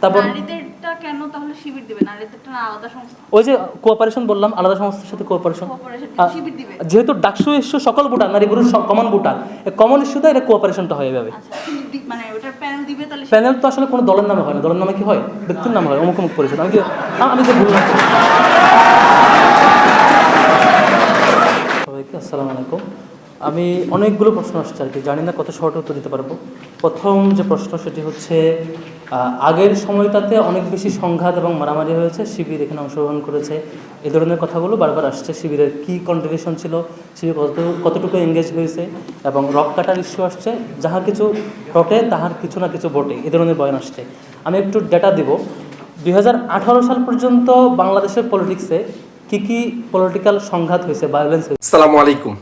তারপর কেন তাহলে শিবির দিবে? আলাদা সংস্থা? ওই যে কোঅপারেশন বললাম আলাদা সংস্থার সাথে কোঅপারেশন শিবির দিবে। যেহেতু ডাকসু ইস্যু সকল ভোটার নারী পুরুষ কমন ভোটার কমন ইস্যুতে এটা কোঅপারেশনটা হয়ে যাবে মানে ওটার প্যানেল দিবে তাহলে প্যানেল তো আসলে কোনো দলের নামে হয় না। দলের নামে কি হয়? ব্যক্তির নামে হয় অমুক অমুক পরিষদ। আমি কি আমি যে বললাম সবাইকে আসসালামু আলাইকুম। আমি অনেকগুলো প্রশ্ন আসছে আর কি। জানি না কত শর্ট উত্তর দিতে পারব। প্রথম যে প্রশ্ন সেটি হচ্ছে আগের সময়টাতে অনেক বেশি সংঘাত এবং মারামারি হয়েছে, শিবির এখানে অংশগ্রহণ করেছে। এই ধরনের কথাগুলো বারবার আসছে, শিবিরের কী কন্ট্রিবিউশন ছিল, শিবির কত, কতটুকু এঙ্গেজ হয়েছে এবং রক কাটার ইস্যু আসছে, যাহা কিছু ঘটে তাহার কিছু না কিছু বটে, এ ধরনের বয়ান আসছে। আমি একটু ডেটা দিব, দুই হাজার আঠারো সাল পর্যন্ত বাংলাদেশের পলিটিক্সে কি কি পলিটিক্যাল সংঘাত হয়েছে ভায়োলেন্স হয়েছে? আসসালামু আলাইকুম।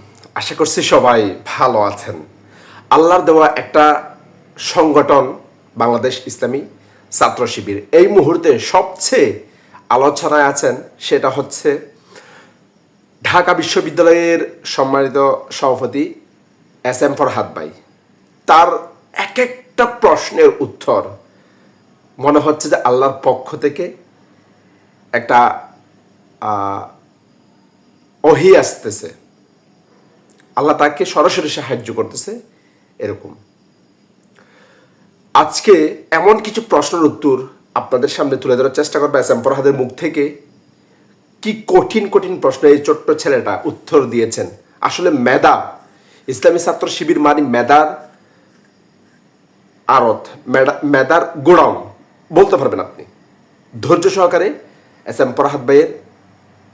আশা করছি সবাই ভালো আছেন। আল্লাহর দেওয়া একটা সংগঠন বাংলাদেশ ইসলামী ছাত্র শিবির। এই মুহূর্তে সবচেয়ে আলোচনায় আছেন সেটা হচ্ছে ঢাকা বিশ্ববিদ্যালয়ের সম্মানিত সভাপতি এস এম ফরহাদ ভাই। তার এক একটা প্রশ্নের উত্তর মনে হচ্ছে যে আল্লাহর পক্ষ থেকে একটা অহি আসতেছে। আল্লাহ তাকে সরাসরি সাহায্য করতেছে এরকম। আজকে এমন কিছু প্রশ্নের উত্তর আপনাদের সামনে তুলে ধরার চেষ্টা করবে এস এম ফরহাদের মুখ থেকে। কি কঠিন কঠিন প্রশ্ন এই ছোট্ট ছেলেটা উত্তর দিয়েছেন? আসলে মেধা ইসলামী ছাত্র শিবির মানে মেধার আড়ত মেধা- মেধার গোডাউন বলতে পারবেন আপনি। ধৈর্য সহকারে এস এম ফরহাদ ভাইয়ের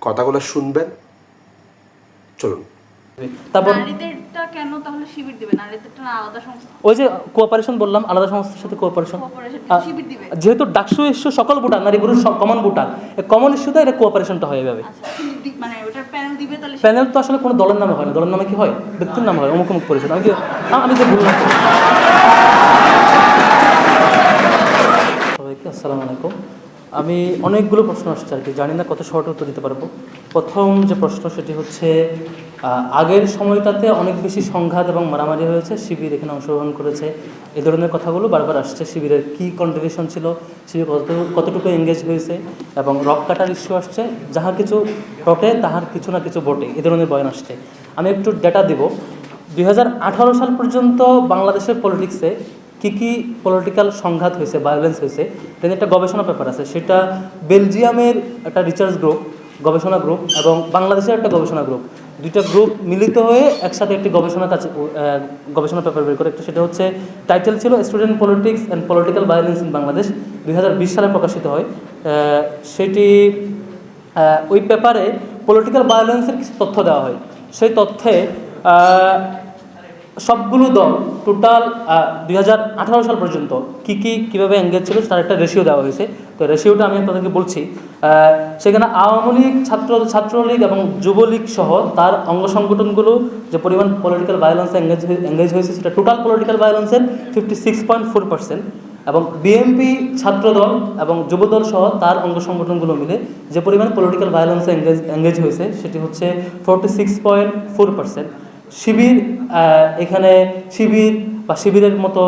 কথাগুলো শুনবেন। চলুন। তারপর নারীদেরটা কেন তাহলে শিবির দিবে? নারীদেরটা না আলাদা সংস্থা। ওই যে কোঅপারেশন বললাম আলাদা সংস্থার সাথে কোঅপারেশন শিবির দিবে। যেহেতু ডাকসু ইস্যু সকল ভোটার নারী পুরুষ কমন ভোটার কমন ইস্যুতে এটা কোঅপারেশনটা হয়ে যাবে মানে ওটার প্যানেল দিবে তাহলে প্যানেল তো আসলে কোনো দলের নামে হয় না। দলের নামে কি হয়? ব্যক্তির নামে হয় অমুক অমুক পরিষদ। আমি কি আমি যে বললাম সবাইকে আসসালামু আলাইকুম। আমি অনেকগুলো প্রশ্ন আসছে আর কি। জানি না কত শর্ট উত্তর দিতে পারব। প্রথম যে প্রশ্ন সেটি হচ্ছে আগের সময়টাতে অনেক বেশি সংঘাত এবং মারামারি হয়েছে, শিবির এখানে অংশগ্রহণ করেছে। এ ধরনের কথাগুলো বারবার আসছে, শিবিরের কী কন্ট্রিবিউশন ছিল, শিবির কত, কতটুকু এঙ্গেজ হয়েছে এবং রক কাটার ইস্যু আসছে, যাহা কিছু ঘটে তাহার কিছু না কিছু বটে, এ ধরনের বয়ান আসছে। আমি একটু ডেটা দিব দু হাজার আঠারো সাল পর্যন্ত বাংলাদেশের পলিটিক্সে কি কি পলিটিক্যাল সংঘাত হয়েছে ভায়োলেন্স হয়েছে একটা গবেষণা পেপার আছে, সেটা বেলজিয়ামের একটা রিসার্চ গ্রুপ গবেষণা গ্রুপ এবং বাংলাদেশের একটা গবেষণা গ্রুপ। দুইটা গ্রুপ মিলিত হয়ে একসাথে একটি গবেষণা কাজ গবেষণা পেপার বের করে। একটা সেটা হচ্ছে টাইটেল ছিল student politics and political violence in Bangladesh দু হাজার বিশ সালে প্রকাশিত হয়। সেটি ওই পেপারে পলিটিক্যাল ভায়োলেন্সের কিছু তথ্য দেওয়া হয়। সেই তথ্যে সবগুলো দল টোটাল দুই হাজার আঠারো সাল পর্যন্ত কি কি কীভাবে এঙ্গেজ ছিল তার একটা রেশিও দেওয়া হয়েছে। তো রেশিওটা আমি আপনাদেরকে বলছি সেখানে আওয়ামী লীগ, ছাত্র, ছাত্রলীগ এবং যুবলীগ সহ তার অঙ্গ সংগঠনগুলো যে পরিমাণ পলিটিক্যাল ভায়োলেন্সে এঙ্গেজ এঙ্গেজ হয়েছে সেটা total political ভায়োলেন্সের fifty six point four percent এবং বিএনপি ছাত্রদল এবং যুবদল সহ তার অঙ্গ সংগঠনগুলো মিলে যে পরিমাণ পলিটিক্যাল ভায়োলেন্সে এঙ্গেজ এঙ্গেজ হয়েছে সেটি হচ্ছে forty six point four percent Shibir এখানে শিবির বা শিবিরের মতো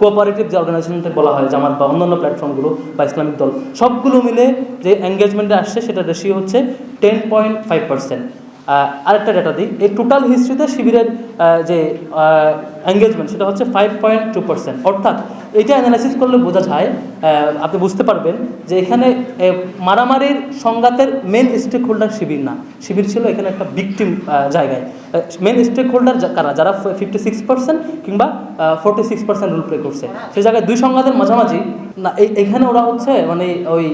কোঅপারেটিভ যে অর্গানাইজেশনটা বলা হয়, জামাত বা অন্যান্য প্ল্যাটফর্মগুলো বা ইসলামিক দল, সবগুলো মিলে যে এঙ্গেজমেন্টে আসছে সেটা রেশিও হচ্ছে টেন পয়েন্ট ফাইভ পার্সেন্ট আরেকটা ডেটা দিই, এই টোটাল হিস্ট্রিতে শিবিরের যে এঙ্গেজমেন্ট সেটা হচ্ছে ফাইভ পয়েন্ট টু পার্সেন্ট অর্থাৎ এটা অ্যানালাইসিস করলে বোঝা যায় আপনি বুঝতে পারবেন যে এখানে মারামারির সংঘাতের মেন স্টেক হোল্ডার শিবির না। শিবির ছিল এখানে একটা ভিকটিম জায়গায়। মেন স্টেক হোল্ডার কারা? যারা ফিফটি সিক্স পার্সেন্ট কিংবা forty six percent role play করছে। সেই জায়গায় দুই সংঘাতের মাঝামাঝি না এই এখানে ওরা হচ্ছে মানে ওই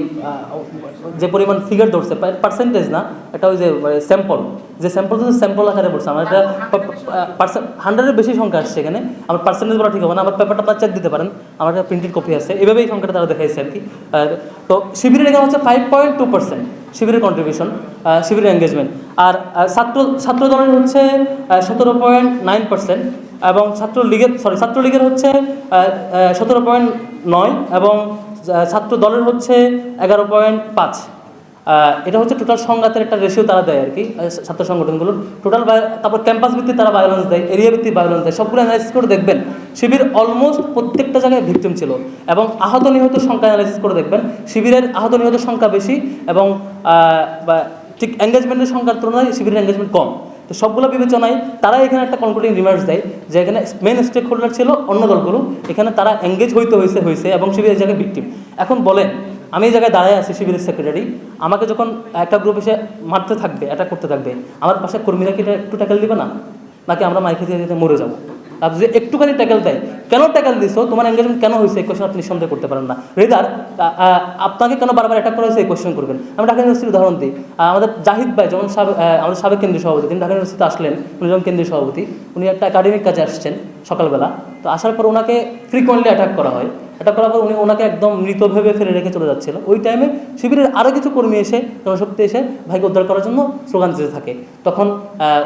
যে পরিমাণ ফিগার ধরছে পার্সেন্টেজ না এটা ওই যে স্যাম্পল যে স্যাম্পল স্যাম্পল আকারে পড়ছে আমার এটা হান্ড্রেডের বেশি সংখ্যা আসছে। এখানে আমার পার্সেন্টেজ বলা ঠিক হবে না, আমার পেপারটা আপনার চেক দিতে পারেন। আমার একটা প্রিন্টেড কপি আছে। এভাবেই সংখ্যাটা তারা দেখাইছে আর কি। তো শিবিরের এখানে হচ্ছে ফাইভ পয়েন্ট টু পার্সেন্ট শিবিরের কন্ট্রিবিউশন শিবিরের এঙ্গেজমেন্ট আর ছাত্র ছাত্র দলের হচ্ছে সতেরো পয়েন্ট নাইন পার্সেন্ট এবং ছাত্রলীগের সরি ছাত্রলীগের হচ্ছে সতেরো পয়েন্ট নয় এবং ছাত্র দলের হচ্ছে এগারো পয়েন্ট পাঁচ। এটা হচ্ছে টোটাল সংঘাতের একটা রেশিও তারা দেয় আর কি ছাত্র সংগঠনগুলোর। টোটাল তারপর ক্যাম্পাস ভিত্তিক তারা ভায়োলেন্স দেয় এরিয়া ভিত্তিক ভায়োলেন্স দেয়, সবগুলো অ্যানালাইসিস করে দেখবেন, শিবির অলমোস্ট প্রত্যেকটা জায়গায় ভিকটিম ছিল এবং আহত নিহত সংখ্যা অ্যানালাইসিস করে দেখবেন, শিবিরের আহত নিহত সংখ্যা বেশি এবং ঠিক এঙ্গেজমেন্টের সংখ্যার তুলনায় শিবিরের এঙ্গেজমেন্ট কম। তো সবগুলো বিবেচনায় তারা এখানে একটা কনক্লুডিং রিমার্কস দেয় যে এখানে মেন স্টেক হোল্ডার ছিল অন্য দলগুলো, এখানে তারা এঙ্গেজ হইতে হয়েছে হয়েছে এবং শিবিরের জায়গায় ভিকটিম এখন বলেন আমি এই জায়গায় দাঁড়ায় আছি সিভিল সেক্রেটারি আমাকে যখন একটা গ্রুপ এসে মারতে থাকবে অ্যাটাক করতে থাকবে, আমার পাশে কর্মীরা কি একটু ট্যাকেল দিবে না? নাকি আমরা মাইকে দিয়ে দিতে মরে যাব? আর যদি একটুখানি ট্যাকেল দেয়, কেন ট্যাকেল দিছো? তোমার এঙ্গেজমেন্ট কেন হয়েছে? এই কোয়েশ্চেন আপনি নিঃসন্দেহ করতে পারেন না। রেদার আপনাকে কেন বারবার অ্যাটাক করা হয়েছে? এই কোয়েশ্চেন করবেন। আমি ঢাকা ইউনিভার্সিটির উদাহরণ দিই। আমাদের জাহিদ ভাই, যেমন আমাদের সাবেক কেন্দ্রীয় সভাপতি, তিনি ঢাকা ইউনিভার্সিটিতে আসলেন। উনি যখন কেন্দ্রীয় সভাপতি, উনি একটা একাডেমিক কাজে আসছেন সকালবেলা। তো আসার পর ওনাকে ফ্রিকোয়েন্টলি অ্যাটাক করা হয়। এটা করার পর উনি ওনাকে একদম মৃত ভেবে ফেলে রেখে চলে যাচ্ছিল। ওই টাইমে শিবিরের আরও কিছু কর্মী এসে, জনশক্তি এসে ভাইকে উদ্ধার করার জন্য স্লোগান দিতে থাকে। তখন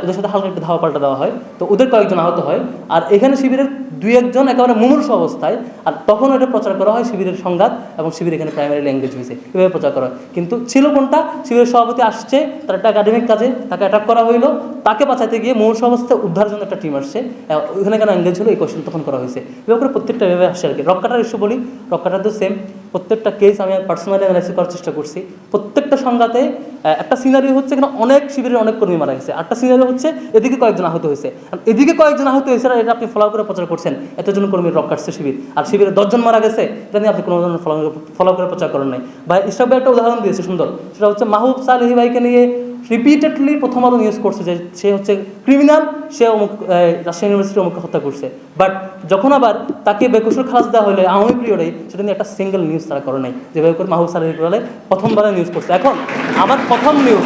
ওদের সাথে হালকা একটু ধাওয়া পাল্টা দেওয়া হয়। তো ওদের কয়েকজন আহত হয়। আর এখানে শিবিরের দুই একজন একেবারে মুমূর্ষ অবস্থায়। আর তখন এটা প্রচার করা হয় শিবিরের সংঘাত এবং শিবির এখানে প্রাইমারি ল্যাঙ্গুয়েজ হয়েছে। এভাবে প্রচার করা হয়। কিন্তু ছিল কোনটা? শিবিরের সভাপতি আসছে, তার একটা একাডেমিক কাজে, তাকে অ্যাটাক করা হইল। তাকে বাঁচাতে গিয়ে মুমূর্ষ অবস্থায় উদ্ধারের জন্য একটা টিম আসছে। ওইখানে কেন এঙ্গেজ হলো? এই কোয়েশ্চেন তখন করা হয়েছে। এভাবে করে প্রত্যেকটা এভাবে আসছে আর কি। রক্কাটার ইস্যু বলি রক্কাটার তো সেম প্রত্যেকটা কেস আমি পার্সোনালি অ্যানালাইসিস করার চেষ্টা করছি। প্রত্যেকটা সংঘাতে একটা সিনারিও হচ্ছে এখানে অনেক শিবিরের অনেক কর্মী মারা গেছে। আরেকটা সিনারিও হচ্ছে এদিকে কয়েকজন আহত হয়েছে। এদিকে কয়েকজন আহত হয়েছে এটা আপনি ফলো করে প্রচার করছেন। এতজন কর্মীর রক কাটছে শিবির। আর শিবিরে দশজন মারা গেছে, এটা নিয়ে আপনি কোনো ধরনের ফলো করে প্রচার করেন নাই। ভাই ইসরাফ একটা উদাহরণ দিয়েছে, সুন্দর। সেটা হচ্ছে মাহবুব সালেহি ভাইকে নিয়ে রিপিটেডলি প্রথম আলো নিউজ করছে যে সে হচ্ছে ক্রিমিনাল সে অমুক রাশিয়ান ইউনিভার্সিটি অমুক হত্যা করছে। বাট যখন আবার তাকে বেকসুর খালাস দেওয়া হলে আওয়ামী পিরিয়ডে সেটা নিয়ে একটা সিঙ্গেল নিউজ তারা করে নাই, যে করে মাহবুব বলে প্রথমবারে নিউজ করছে। এখন আমার প্রথম নিউজ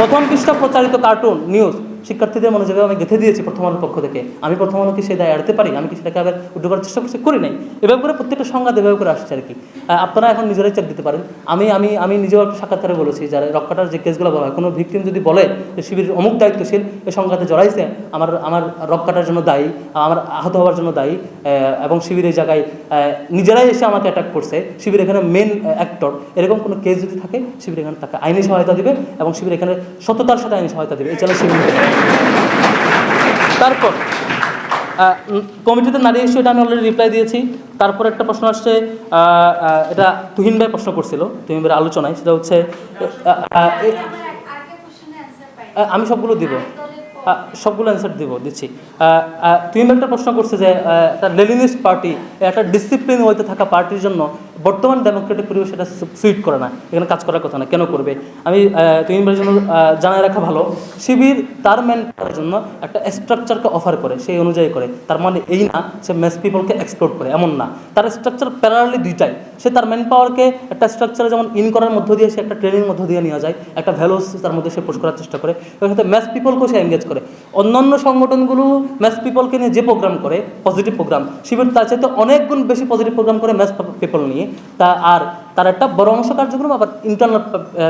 প্রথম পৃষ্ঠা প্রচারিত কার্টুন নিউজ শিক্ষার্থীদের মনোযোগে আমি গেঁথে দিয়েছি প্রথম আলোর পক্ষ থেকে, আমি প্রথম আলো কি সেই দায় এড়াতে পারি? আমি কি সেটাকে আবার উদ্যোগ করার চেষ্টা করছি? করি নাই। এভাবে করে প্রত্যেকটা সংঘাত এভাবে করে আসছে আর কি। আপনারা এখন নিজেরাই চেক দিতে পারেন। আমি আমি আমি নিজেও একটা সাক্ষাৎকারে বলেছি, যারা রক্ষাটার যে কেসগুলো বলা হয়, কোনো ভিকটিম যদি বলে যে শিবিরের অমুক দায়িত্বশীল এই সংঘাতে জড়াইছে, আমার আমার রক্ষাটার জন্য দায়ী, আমার আহত হওয়ার জন্য দায়ী এবং শিবিরের জায়গায় নিজেরাই এসে আমাকে অ্যাটাক করছে, শিবির এখানে মেন অ্যাক্টর এরকম কোনো কেস যদি থাকে, শিবির এখানে তাকে আইনি সহায়তা দিবে এবং শিবির এখানে সততার সাথে আইনি সহায়তা দিবে। চ্যালেঞ্জ শিবির। তারপর কমিটিতে নারী ইস্যু এটা আমি অলরেডি রিপ্লাই দিয়েছি। তারপর একটা প্রশ্ন আসছে এটা তুহিন ভাই প্রশ্ন করছিল, তুহিন ভাইয়ের আলোচনায়, সেটা হচ্ছে আমি সবগুলো দিব। সবগুলো অ্যান্সার দিব, দিচ্ছি। তুহিন ভাই একটা প্রশ্ন করছে যে একটা লেলিনিস্ট পার্টি একটা ডিসিপ্লিন হইতে থাকা পার্টির জন্য বর্তমান ডেমোক্রেটিক পরিবেশ এটা সুইট করে না, এখানে কাজ করার কথা না, কেন করবে? আমি তিনবারের জন্য জানায় রাখা ভালো, শিবির তার ম্যান করার জন্য একটা স্ট্রাকচারকে অফার করে, সেই অনুযায়ী করে, তার মানে এই না সে মেস পিপলকে এক্সপ্লোর করে, এমন না। তার স্ট্রাকচার প্যারালি দুইটাই। সে তার ম্যান পাওয়ারকে একটা স্ট্রাকচারে যেমন ইন করার মধ্য দিয়ে সে একটা ট্রেনিং মধ্য দিয়ে নেওয়া যায়, একটা ভ্যালুস তার মধ্যে সে পোষ করার চেষ্টা করে, এবং সাথে ম্যাথ পিপলকেও সে এঙ্গেজ করে। অন্যান্য সংগঠনগুলো ম্যাথ পিপলকে নিয়ে যে প্রোগ্রাম করে পজিটিভ প্রোগ্রাম শিবির তার চাইতে অনেকগুণ বেশি পজিটিভ প্রোগ্রাম করে ম্যাথ পিপল নিয়ে, তা আর তার একটা বড় অংশ কার্যক্রম আবার ইন্টারনাল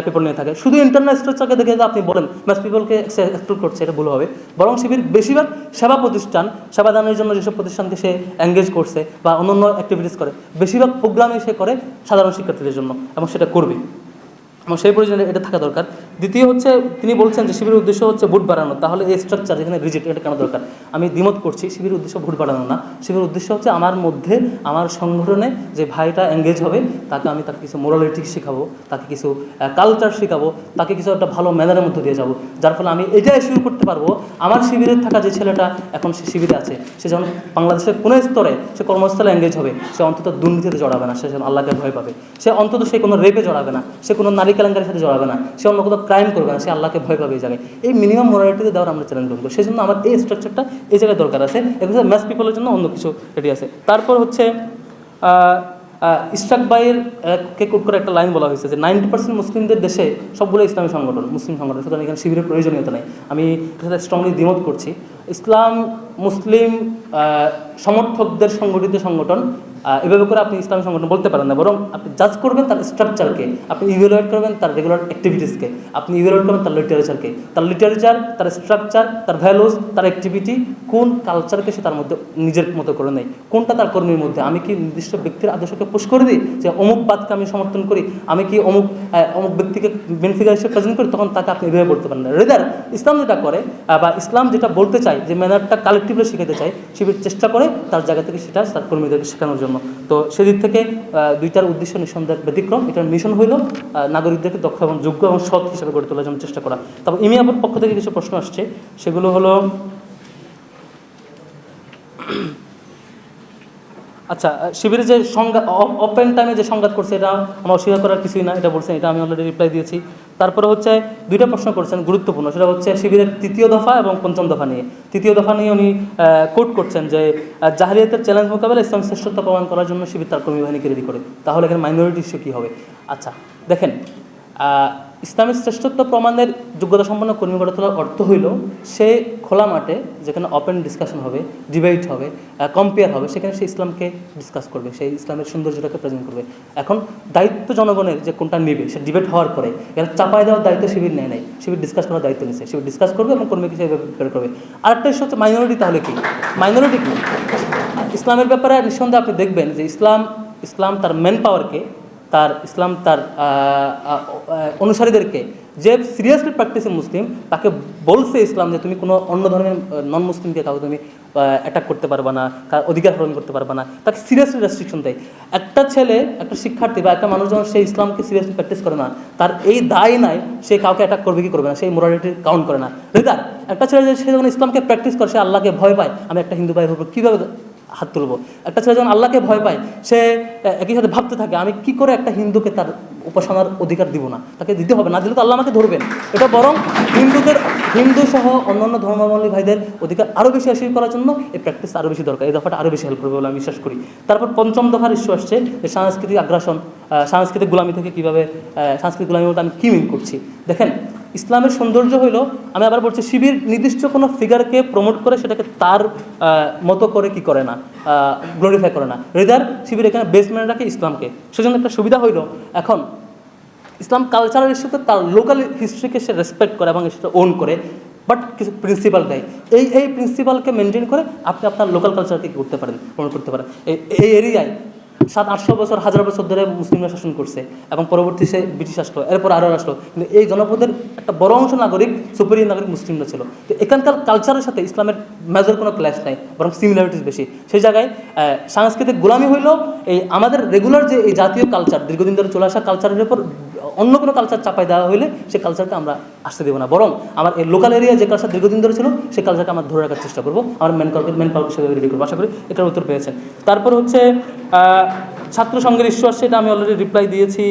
পিপল নিয়ে থাকে। শুধু ইন্টারনাল স্ট্রাকচারকে দেখে যে আপনি বলেন ম্যাস পিপলকে এক্সক্লুড করছে, এটা ভুল হবে। বরং শিবির বেশিরভাগ সেবা প্রতিষ্ঠান, সেবা দানের জন্য যেসব প্রতিষ্ঠানকে সে এঙ্গেজ করছে বা অন্য অ্যাক্টিভিটিস করে, বেশিরভাগ প্রোগ্রামই সে করে সাধারণ শিক্ষার্থীদের জন্য এবং সেটা করবে। এবং সেই প্রয়োজনে এটা থাকা দরকার। দ্বিতীয় হচ্ছে, তিনি বলছেন যে শিবিরের উদ্দেশ্য হচ্ছে ভোট বাড়ানো। তাহলে এই স্ট্রাকচার যেখানে রিজেক্ট এটা কেন দরকার? আমি দ্বিমত করছি, শিবিরের উদ্দেশ্য ভোট বাড়ানো না। শিবিরের উদ্দেশ্য হচ্ছে আমার মধ্যে, আমার সংগঠনে যে ভাইটা এঙ্গেজ হবে, তাকে আমি তাকে কিছু মোরালিটি শেখাবো, তাকে কিছু কালচার শেখাবো, তাকে কিছু একটা ভালো ম্যানারের মধ্যে দিয়ে যাব। যার ফলে আমি এটাই শুরু করতে পারব। আমার শিবিরে থাকা যে ছেলেটা এখন সে শিবিরে আছে, সে যখন বাংলাদেশের কোনো স্তরে সে কর্মস্থলে এঙ্গেজ হবে, সে অন্তত দুর্নীতিতে জড়াবে না, সে যেন আল্লাহকে ভয় পাবে। সে অন্তত সে কোনো রেপে জড়াবে না, সে কোনো নারী কেলেঙ্কারির সাথে জড়াবে না। সে অন্য কোথাও ক্রাইম করবে না সে আল্লাহকে ভয় পাবে এই জায়গায়। এই মিনিমাম মোরালিটিতে দেওয়ার আমরা চ্যালেঞ্জ করব। সেই জন্য আমার এই স্ট্রাকচারটা এই জায়গায় দরকার আছে। এখানে ম্যাথ পিপলের জন্য অন্য কিছু রেডি আছে। তারপর হচ্ছে ভাইয়ের আহ, কে কোট করে একটা লাইন বলা হয়েছে যে নাইনটি পার্সেন্ট মুসলিমদের দেশে সবগুলো ইসলামী সংগঠন মুসলিম সংগঠন। সুতরাং এখানে শিবিরের প্রয়োজনীয়তা নেই। আমি সাথে স্ট্রংলি দ্বিমত করছি। ইসলাম মুসলিম সমর্থকদের সংগঠিত সংগঠন এভাবে করে আপনি ইসলামী সংগঠন বলতে পারেন না, বরং আপনি জাজ করবেন তার স্ট্রাকচারকে আপনি ইভ্যালুয়েট করবেন তার রেগুলার অ্যাক্টিভিটিসকে আপনি ইভ্যালুয়েট করবেন তার লিটারেচারকে তার লিটারেচার তার স্ট্রাকচার তার ভ্যালুস তার অ্যাক্টিভিটি কোন কালচারকে সে তার মধ্যে নিজের মতো করে নেয়, কোনটা তার কর্মীর মধ্যে, আমি কি নির্দিষ্ট ব্যক্তির আদর্শকে পুশ করে দিই, যে অমুক বাদকে আমি সমর্থন করি, আমি কি অমুক অমুক ব্যক্তিকে বেনিফিকার হিসেবে প্রেজেন্ট করি, তখন তাকে আপনি এভাবে বলতে পারেন না। রেদার ইসলাম যেটা করে বা ইসলাম যেটা বলতে চায়, যে ম্যানারটা কালেকটিভলি শেখাতে চায় শিবির চেষ্টা করে তার জায়গা থেকে সেটা তার কর্মীদেরকে শেখানোর জন্য। তো সেদিক থেকে দুইটার উদ্দেশ্য নিঃসন্দেহ ব্যতিক্রম। এটার মিশন হইল নাগরিকদেরকে দক্ষ এবং যোগ্য এবং সৎ হিসাবে গড়ে তোলার জন্য চেষ্টা করা। তারপর ইমিয়াপুর পক্ষ থেকে কিছু প্রশ্ন আসছে। সেগুলো হলো আচ্ছা শিবিরে যে সংঘাত ওপেন টাইমে যে সংঘাত করছে, এটা আমার অস্বীকার করার কিছুই না, এটা বলছেন, এটা আমি অলরেডি রিপ্লাই দিয়েছি। তারপরে হচ্ছে দুইটা প্রশ্ন করছেন গুরুত্বপূর্ণ, সেটা হচ্ছে শিবিরের তৃতীয় দফা এবং পঞ্চম দফা নিয়ে। তৃতীয় দফা নিয়ে উনি কোট করছেন যে জাহিলিয়াতের চ্যালেঞ্জ মোকাবেলা ইসলাম শ্রেষ্ঠত্ব প্রমাণ করার জন্য শিবির তার কর্মী বাহিনীকে রেডি করে। তাহলে এখানে মাইনরিটি ইস্যু কী হবে? আচ্ছা দেখেন ইসলামের শ্রেষ্ঠত্ব প্রমাণের যোগ্যতা সম্পন্ন কর্মী গড়ে তোলার অর্থ হইল, সে খোলা মাঠে যেখানে ওপেন ডিসকাশন হবে ডিবেট হবে কম্পেয়ার হবে, সেখানে সে ইসলামকে ডিসকাস করবে সেই ইসলামের সৌন্দর্যটাকে প্রেজেন্ট করবে। এখন দায়িত্ব জনগণের যে কোনটা নেবে, সে ডিবেট হওয়ার পরে এখানে চাপায় দেওয়ার দায়িত্ব শিবির নেয় নাই, শিবির ডিসকাস করার দায়িত্ব নিচ্ছে শিবির ডিসকাস করবে এবং কর্মীকে সে বের করবে। আরেকটা ইস্যু হচ্ছে মাইনরিটি তাহলে কি? মাইনরিটি কি? ইসলামের ব্যাপারে নিঃসন্দেহে আপনি দেখবেন যে ইসলাম ইসলাম তার ম্যান পাওয়ারকে তার ইসলাম তার অনুসারীদেরকে যে সিরিয়াসলি প্র্যাকটিসে মুসলিম, তাকে বলছে ইসলাম যে তুমি কোনো অন্য ধর্মের নন মুসলিমকে কাউকে তুমি অ্যাটাক করতে পারবে না, তার অধিকার হরণ করতে পারবে না। তাকে সিরিয়াসলি রেস্ট্রিকশন দেয়। একটা ছেলে, একটা শিক্ষার্থী বা একটা মানুষ যখন সেই ইসলামকে সিরিয়াসলি প্র্যাকটিস করে না। তার এই দায় নাই, সে কাউকে অ্যাটাক করবে কি করবে না সেই মোরালিটি কাউন্ট করে না। রেদার, একটা ছেলে যে, সে যখন ইসলামকে প্র্যাকটিস করে, সে আল্লাহকে ভয় পায়, আমি একটা হিন্দু ভাইয়ের উপর কীভাবে হাত তুলবো। একটা ছেলে যখন আল্লাহকে ভয় পায়, সে একই সাথে ভাবতে থাকে, আমি কি করে একটা হিন্দুকে তার উপাসনার অধিকার দিব না? তাকে দিতে হবে, না দিলে তো আল্লাহ আমাকে ধরবেন। এটা বরং হিন্দুদের হিন্দু সহ অন্যান্য ধর্মাবলম্বী ভাইদের অধিকার আরও বেশি হাসিল করার জন্য এই প্র্যাকটিস আরও বেশি দরকার। এই দফাটা আরও বেশি হেল্প করবে বলে আমি বিশ্বাস করি। তারপর পঞ্চম দফার ইস্যু আসছে যে সাংস্কৃতিক আগ্রাসন সাংস্কৃতিক গোলামি থেকে কীভাবে সাংস্কৃতিক গোলামি বলতে আমি কী মিন করছি? দেখেন ইসলামের সৌন্দর্য হইল, আমি আবার বলছি, শিবির নির্দিষ্ট কোনো ফিগারকে প্রমোট করে সেটাকে তার মতো করে কি করে না গ্লোরিফাই করে না। রেদার শিবির এখানে বেসমেন্ট রাখে ইসলামকে। সেজন্য একটা সুবিধা হইল, এখন ইসলাম কালচারাল ইস্যুতে তার লোকাল হিস্ট্রিকে সে রেসপেক্ট করে এবং সেটা ওন করে বাট কিছু প্রিন্সিপাল দেয়। এই এই প্রিন্সিপালকে মেনটেন করে আপনি আপনার লোকাল কালচারকে করতে পারেন প্রমোট করতে পারেন। এই এরিয়ায় সাত আটশো বছর, হাজার বছর ধরে মুসলিমরা শাসন করছে এবং পরবর্তী সে ব্রিটিশ রাষ্ট্র এরপর আরও রাষ্ট্র কিন্তু এই জনপদের একটা বড় অংশ নাগরিক সুপেরিয়র নাগরিক মুসলিমরা ছিল। তো এখানকার কালচারের সাথে ইসলামের মেজর কোনো ক্ল্যাশ নাই, বরং সিমিলারিটিস বেশি। সেই জায়গায় সাংস্কৃতিক গোলামি হইল এই আমাদের রেগুলার যে এই জাতীয় কালচার দীর্ঘদিন ধরে চলে আসা কালচারের উপর অন্য কোনো কালচার চাপাই দেওয়া হলে সে কালচারকে আমরা আসতে দেবো না। বরং আমার এই লোকাল এরিয়া যে কালচার দীর্ঘদিন ধরে ছিল সেই কালচারকে আমরা ধরে রাখার চেষ্টা করব। আমার মেন পাওয়ার মেন পাওয়ার হিসেবে রেডি করব। আশা করি এটার উত্তর পেয়েছেন। তারপর হচ্ছে ছাত্র সংঘের ইস্যু আসছে এটা আমি অলরেডি রিপ্লাই দিয়েছি।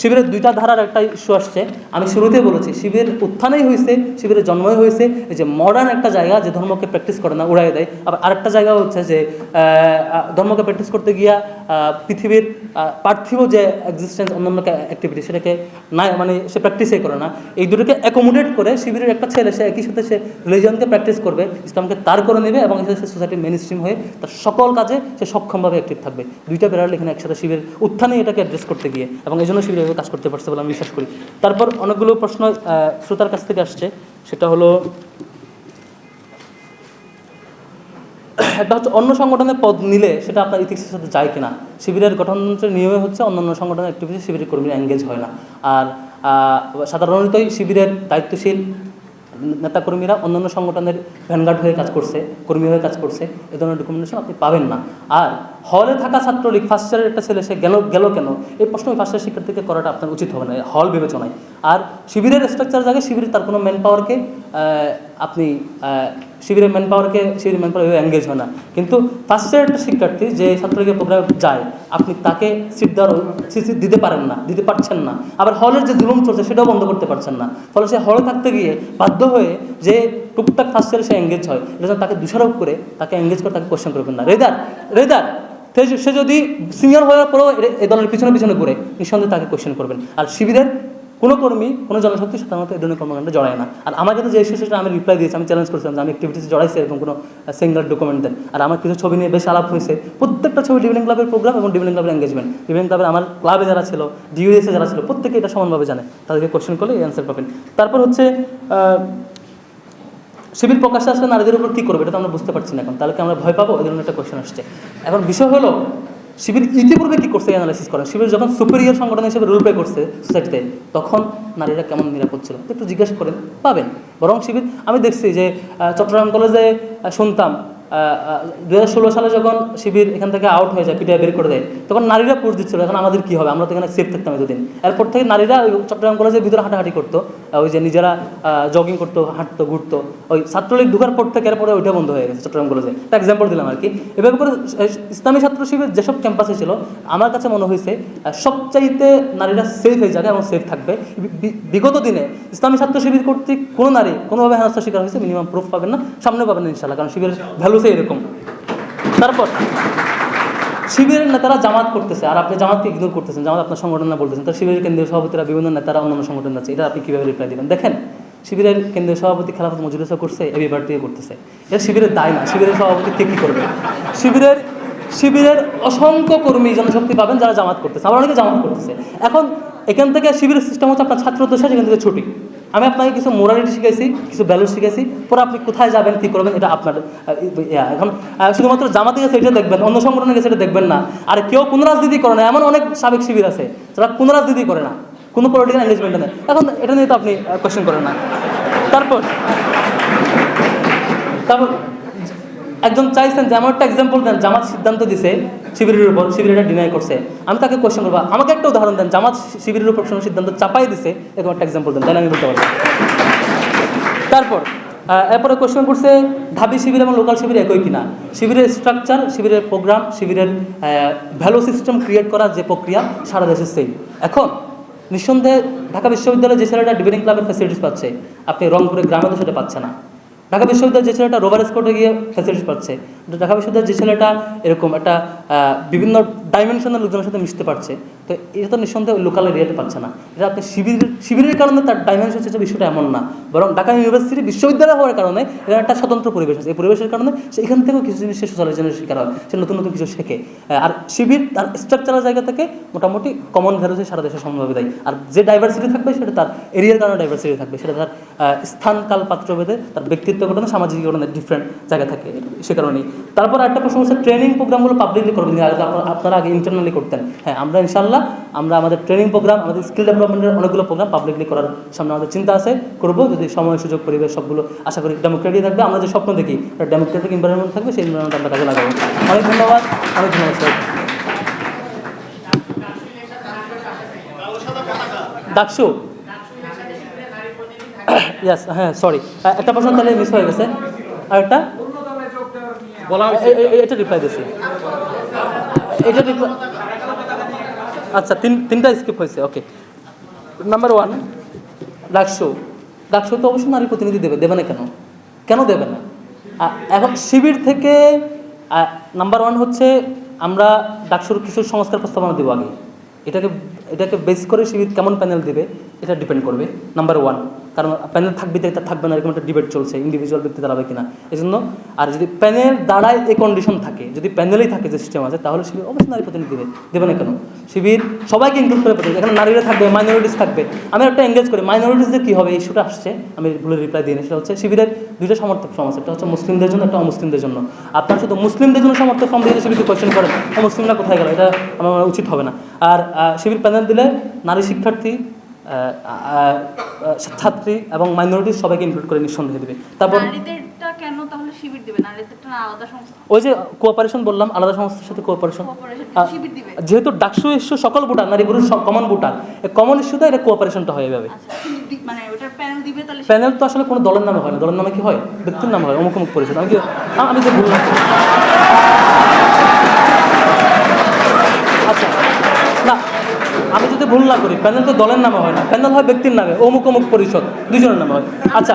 শিবিরের দুইটা ধারার একটা ইস্যু আসছে। আমি শুরুতেই বলেছি, শিবির উত্থানেই হয়েছে, শিবিরের জন্মই হয়েছে, এই যে মডার্ন একটা জায়গা যে ধর্মকে প্র্যাকটিস করে না উড়াই দেয়। আবার আরেকটা জায়গা হচ্ছে যে ধর্মকে প্র্যাকটিস করতে গিয়া পৃথিবীর পার্থিব যে এক্সিস্টেন্স অন্যান্য অ্যাক্টিভিটি সেটাকে না মানে সে প্র্যাকটিসই করে না। এই দুটোকে অ্যাকোমোডেট করে শিবিরের একটা ছেলে, সে একই সাথে সে রিলিজনকে প্র্যাকটিস করবে, ইসলামকে তার করে নেবে এবং সে সোসাইটির মেন স্ট্রিম হয়ে তার সকল কাজে সে সক্ষমভাবে অ্যাক্টিভ থাকবে। দুইটা বেড়াল এখানে একসাথে শিবির উত্থানে এটাকে অ্যাড্রেস করতে গিয়ে। এবং এই জন্য শিবির এভাবে কাজ করতে পারছে বলে আমি বিশ্বাস করি। তারপর অনেকগুলো প্রশ্ন শ্রোতার কাছ থেকে আসছে। সেটা হলো, একটা হচ্ছে অন্য সংগঠনের পদ নিলে সেটা আপনার ইতিহাসের সাথে যায় কিনা। শিবিরের গঠনতন্ত্রের নিয়মে হচ্ছে অন্যান্য সংগঠনের অ্যাক্টিভিটি শিবিরের কর্মীরা এঙ্গেজ হয় না। আর সাধারণতই শিবিরের দায়িত্বশীল নেতাকর্মীরা অন্যান্য সংগঠনের ভ্যানগার্ড হয়ে কাজ করছে, কর্মী হয়ে কাজ করছে, এ ধরনের ডকুমেন্টেশন আপনি পাবেন না। আর হলে থাকা ছাত্রলীগ ফার্স্ট ইয়ারের একটা ছেলে, সে গেল গেল কেন? এই প্রশ্ন ফার্স্ট ইয়ার শিক্ষার্থীকে করাটা আপনার উচিত হবে না হল বিবেচনায়। আর শিবিরের স্ট্রাকচার জায়গায় শিবিরের তার কোনো ম্যান পাওয়ারকে আপনি শিবিরের ম্যান পাওয়ারকে শিবিরের ম্যান পাওয়ার এঙ্গেজ হয় না। কিন্তু ফার্স্ট ইয়ার একটা শিক্ষার্থী যে ছাত্রলীগের প্রোগ্রামে যায়, আপনি তাকে সিট দেওয়ার দিতে পারেন না, দিতে পারছেন না। আবার হলের যে জুলুম চলছে, সেটাও বন্ধ করতে পারছেন না। ফলে সে হলে থাকতে গিয়ে বাধ্য হয়ে যে টুকটাক ফার্স্ট ইয়ারে সে এঙ্গেজ হয়, এটা তাকে দোষারোপ করে, তাকে এঙ্গেজ করে তাকে কোশ্চেন করবেন না। রেদার রেদার, সে- যদি সিনিয়র হওয়ার পরেও এ- দলের পিছনে পিছনে ঘুরে, নিঃসন্দেহে তাকে কোয়েশ্চেন করবেন। আর শিবিরের কোনো কর্মী, কোনো জনশক্তি সাধারণত এই ধরনের কর্মকাণ্ডে জড়ায় না। আর আমার কাছে যে ইস্যু সেটা আমি রিপ্লাই দিয়েছি, আমি চ্যালেঞ্জ করেছিলাম যে আমি অ্যাক্টিভিটিস জড়াইছি এরকম কোনো সিঙ্গল ডকুমেন্ট দেন আর আমার কিছু ছবি নিয়ে বেশ আলাপ হয়েছে। প্রত্যেকটা ছবি ডিভিনিং ক্লাবের প্রোগ্রাম এবং ডিভিনিং ক্লাবের এঙ্গেজমেন্ট ডিভিনিং ক্লাবের আমার ক্লাবে যারা ছিল ডিউএসে যারা ছিল, প্রত্যেকে এটা সমানভাবে জানে। তাদেরকে কোশ্চেন করলে অ্যান্সার পাবেন। তারপর হচ্ছে শিবির প্রকাশ্যে আসলে নারীদের উপর কী করবে, এটা তো আমরা বুঝতে পারছি না এখন। তাহলে কি আমরা ভয় পাবো? এই ধরনের একটা কোয়েশ্চেন আসছে। এখন বিষয় হলো শিবির ইতিপূর্বে কী করছে অ্যানালাইসিস করে? শিবির যখন সুপেরিয়র সংগঠন হিসেবে রূপে করছে সোসাইটিতে তখন নারীরা কেমন নিরাপদ ছিল? একটু জিজ্ঞাসা করেন, পাবেন। বরং শিবির, আমি দেখছি যে চট্টগ্রাম কলেজে শুনতাম দু হাজার ষোলো সালে যখন শিবির এখান থেকে আউট হয়ে যায় পিটিআই বের করে দেয়, তখন নারীরা পোস্ট দিচ্ছিল, এখন আমাদের কী হবে? আমরা তো এখানে সেফ থাকতাম এতদিন। এরপর থেকে নারীরা ওই চট্টগ্রাম কলেজের ভিতরে হাঁটাহাঁটি করতো ওই যে নিজেরা জগিং করতো, হাঁটতো, ঘুরতো, ওই ছাত্রলীগ ঢুকার পর থেকে এরপরে ওইটা বন্ধ হয়ে গেছে চট্টগ্রাম কলেজে একটা এক্সাম্পল দিলাম আর কি। এভাবে করে ইসলামী ছাত্র শিবির যেসব ক্যাম্পাসে ছিল, আমার কাছে মনে হয়েছে সবচাইতে নারীরা সেফ হয়ে যাবে এবং সেফ থাকবে। বিগত দিনে ইসলামী ছাত্র শিবির কর্তৃক কোনো নারী কোনোভাবে হেনস্থার শিকার হয়েছে মিনিমাম প্রুফ পাবেন না সামনে পাবেন না ইনশাল্লাহ কারণ শিবিরের ভ্যালুসে এরকম। তারপর, শিবিরের নেতারা জামাত করতেছে, আর আপনি জামাতকে ইগনোর করতেছেন জামাত আপনার সংগঠন না বলতেছেন। তার শিবিরের কেন্দ্রীয় সভাপতিরা, বিভিন্ন নেতারা অন্যান্য সংগঠন আছে এটা আপনি কীভাবে রিপ্লাই দেবেন? দেখেন, শিবিরের কেন্দ্রীয় সভাপতি খেলাফত মজুরিসা করছে এবি পার্টিও করতেছে। এটা শিবিরের দায় না, শিবিরের সভাপতি কে কী করবে? শিবিরের শিবিরের অসংখ্য কর্মী জনশক্তি পাবেন যারা জামাত করতেছে। আবার অনেকে জামাত করতেছে। এখন এখান থেকে শিবিরের সিস্টেম হচ্ছে আপনার ছাত্র দশা সেখান থেকে ছুটি। আমি আপনাকে কিছু মোরালিটি শিখাইছি কিছু ভ্যালু শিখাইছি পরে আপনি কোথায় যাবেন কী করবেন এটা আপনার ইয়া, এখন শুধুমাত্র জামাতে গেছে এটা দেখবেন অন্য সংগঠনে গেছে এটা দেখবেন না। আর কেউ কোন রাজনীতি করে না এমন অনেক সাবেক শিবির আছে যারা কোন রাজনীতি করে না কোনো পলিটিক্যাল এঙ্গেজমেন্ট নেই এখন এটা নিয়ে তো আপনি কোয়েশ্চেন করেন না। তারপর তারপর একজন চাইছেন যে, আমার একটা এক্সাম্পল দেন, জামাত সিদ্ধান্ত দিছে, শিবিরের উপর শিবির এটা ডিনাই করছে। আমি তাকে কোশ্চেন করব, আমাকে একটা উদাহরণ দেন, জামাত শিবিরের উপর কোনো সিদ্ধান্ত চাপাই দিছে, এরকম একটা এক্সাম্পল দেন, তাহলে আমি বলতে পারব। তারপর এরপরে কোশ্চেন করছে, ঢাবি শিবির এবং লোকাল শিবির একই কিনা? শিবিরের স্ট্রাকচার শিবিরের প্রোগ্রাম শিবিরের ভ্যালু সিস্টেম ক্রিয়েট করার যে প্রক্রিয়া, সারা দেশে সেই এখন, নিঃসন্দেহে ঢাকা বিশ্ববিদ্যালয়ে যে ছেলেটা ডিবেটিং ক্লাবের ফ্যাসিলিটিস পাচ্ছে, আপনি রংপুরে গ্রামে তো সেটা পাচ্ছে না। ঢাকা বিশ্ববিদ্যালয় যে ছেলেটা রোভার স্পোর্টে গিয়ে ফ্যাসিলিটি পাচ্ছে। ঢাকা বিশ্ববিদ্যালয়ের যে ছেলেটা এরকম একটা বিভিন্ন ডাইমেনশনের লোকজনের সাথে মিশতে পারছে। তো এটা তো নিঃসন্দেহে লোকাল এরিয়াতে পাচ্ছে না। এটা আপনি শিবির, শিবিরের কারণে তার ডাইমেনশন হচ্ছে বিষয়টা এমন না। বরং ঢাকা ইউনিভার্সিটি বিশ্ববিদ্যালয় হওয়ার কারণে এটা একটা স্বতন্ত্র পরিবেশ আছে। এই পরিবেশের কারণে সে এখান থেকেও কিছু জিনিস সে সোশ্যালাইজেশনের শিকার হয়। সে নতুন নতুন কিছু শেখে। আর শিবির তার স্ট্রাকচারের জায়গা থেকে মোটামুটি কমন ভ্যালুসে সারা দেশে সমানভাবে দেয় আর যে ডাইভার্সিটি থাকবে সেটা তার এরিয়ার কারণে ডাইভার্সিটি থাকবে। সেটা তার স্থান, কাল, পাত্রভেদে তার ব্যক্তিত্ব ঘটনা সামাজিক ঘটনা ডিফারেন্ট জায়গা থাকে। সে কারণেই। তারপর একটা প্রশ্ন হচ্ছে ট্রেনিং প্রোগ্রামগুলো পাবলিকলি করবেন আপনারা- আগে ইন্টারনালি করতেন। হ্যাঁ আমরা ইনশাল্লাহ আমরা আমাদের ট্রেনিং প্রোগ্রাম আমাদের স্কিল ডেভেলপমেন্টের অনেকগুলো প্রোগ্রাম পাবলিকলি করার সামনে আমাদের চিন্তা আছে, করব। যদি সময়, সুযোগ, পরিবেশ সবগুলো আশা করি ডেমোক্রেটিক থাকবে। আমরা যে স্বপ্ন দেখি ডেমোক্রেটিক এনভারনমেন্ট থাকবে, সেই এনভারনমেন্ট আমরা কাজে লাগাবো। অনেক ধন্যবাদ অনেক ধন্যবাদ স্যার ডাকসু ইয়াস হ্যাঁ সরি একটা প্রশ্ন তাহলে মিস হয়ে গেছে। আর একটা বলা এ- এটা রিপ্লাই দিছি এটা রিপ্লাই আচ্ছা তিন তিনটা স্কিপ হয়েছে okay number one DUCSU DUCSU তো অবশ্যই নারী প্রতিনিধি দেবে দেবে না কেন? কেন দেবে না? এখন শিবির থেকে নাম্বার ওয়ান হচ্ছে, আমরা ডাকসুর কিছু সংস্কার প্রস্তাবনা দেবো আগে। এটাকে এটাকে বেস করে শিবির কেমন প্যানেল দেবে, এটা ডিপেন্ড করবে নাম্বার ওয়ান কারণ প্যানেল থাকবে তার থাকবে না, এরকম একটা ডিবেট চলছে ইন্ডিভিজুয়াল ব্যক্তি দাঁড়াবে কিনা। এই জন্য আর যদি প্যানেল দাঁড়ায় এই কন্ডিশন থাকে, যদি প্যানেলেই থাকে যে সিস্টেম আছে, তাহলে শিবির অবশ্যই নারী প্রতিনিধি দেবে। দেবে না কেন? শিবির সবাইকে ইনক্লুড করে প্রতিনিধি, এখানে নারীরা থাকবে মাইনরিটিস থাকবে। আমি একটা এঙ্গেজ করি মাইনরিটিসদের কী হবে? ইস্যুটা আসছে, আমি ভুলে রিপ্লাই দিই সেটা হচ্ছে শিবিরের দুইটা সমর্থক ফর্ম আছে, একটা হচ্ছে মুসলিমদের জন্য, একটা অমুসলিমদের জন্য। আপনার শুধু মুসলিমদের জন্য সমর্থক ফর্ম দিয়ে শিবিরকে কোয়েশ্চেন করেন, অমুসলিমরা কোথায় গেল? এটা আমার উচিত হবে না। আর শিবির প্যানেল দিলে নারী শিক্ষার্থী ছাত্রী এবং মাইনরিটি সবাইকে ইনক্লুড করে নিঃসন্দেহে দেবে। তারপর নারীদেরটা কেন তাহলে শিবির দিবে? না আলাদা ওই যে কোঅপারেশন বললাম আলাদা সংস্থার সাথে কোঅপারেশন যেহেতু ডাকসু ইস্যু সকল ভোটার নারী পুরুষ কমন ভোটার কমন ইস্যুতে এটা কোঅপারেশনটা হয়ে যাবে প্যানেল তো আসলে কোনো দলের নামে হয় না। দলের নামে কি হয়? ব্যক্তির নামে হয় অমুক অমুক পরিষদ। আমি কি আমি যে বললাম আমি যদি ভুল না করি প্যানেল তো দলের নামে হয় না। প্যানেল হয় ব্যক্তির নামে অমুক অমুক পরিষদ দুজনের নামে হয়। আচ্ছা।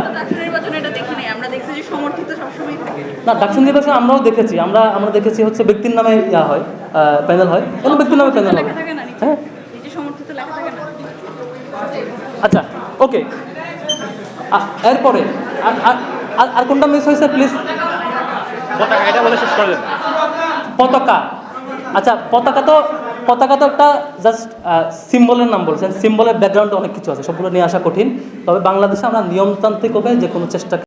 না ডাকসু নির্বাচন আমরাও দেখেছি আমরা আমরা দেখেছি হচ্ছে ব্যক্তির নামে ইয়া হয় প্যানেল হয়। কোনো ব্যক্তির নামে প্যানেল হ্যাঁ। নিচে? সমর্থিত লেখা থাকে না? আচ্ছা ওকে। এরপরে আর আর- আর- আর কোনটা মিস হয়েছে প্লিজ পতাকা এটা বলে শেষ করে পতাকা। আচ্ছা পতাকা তো পতাকা তো একটা জাস্ট সিম্বলের নাম বলছেন সিম্বলের ব্যাকগ্রাউন্ডে অনেক কিছু আছে, সবগুলো নিয়ে আসা কঠিন। তবে বাংলাদেশে আমরা নিয়মতান্ত্রিকভাবে যে কোনো চেষ্টা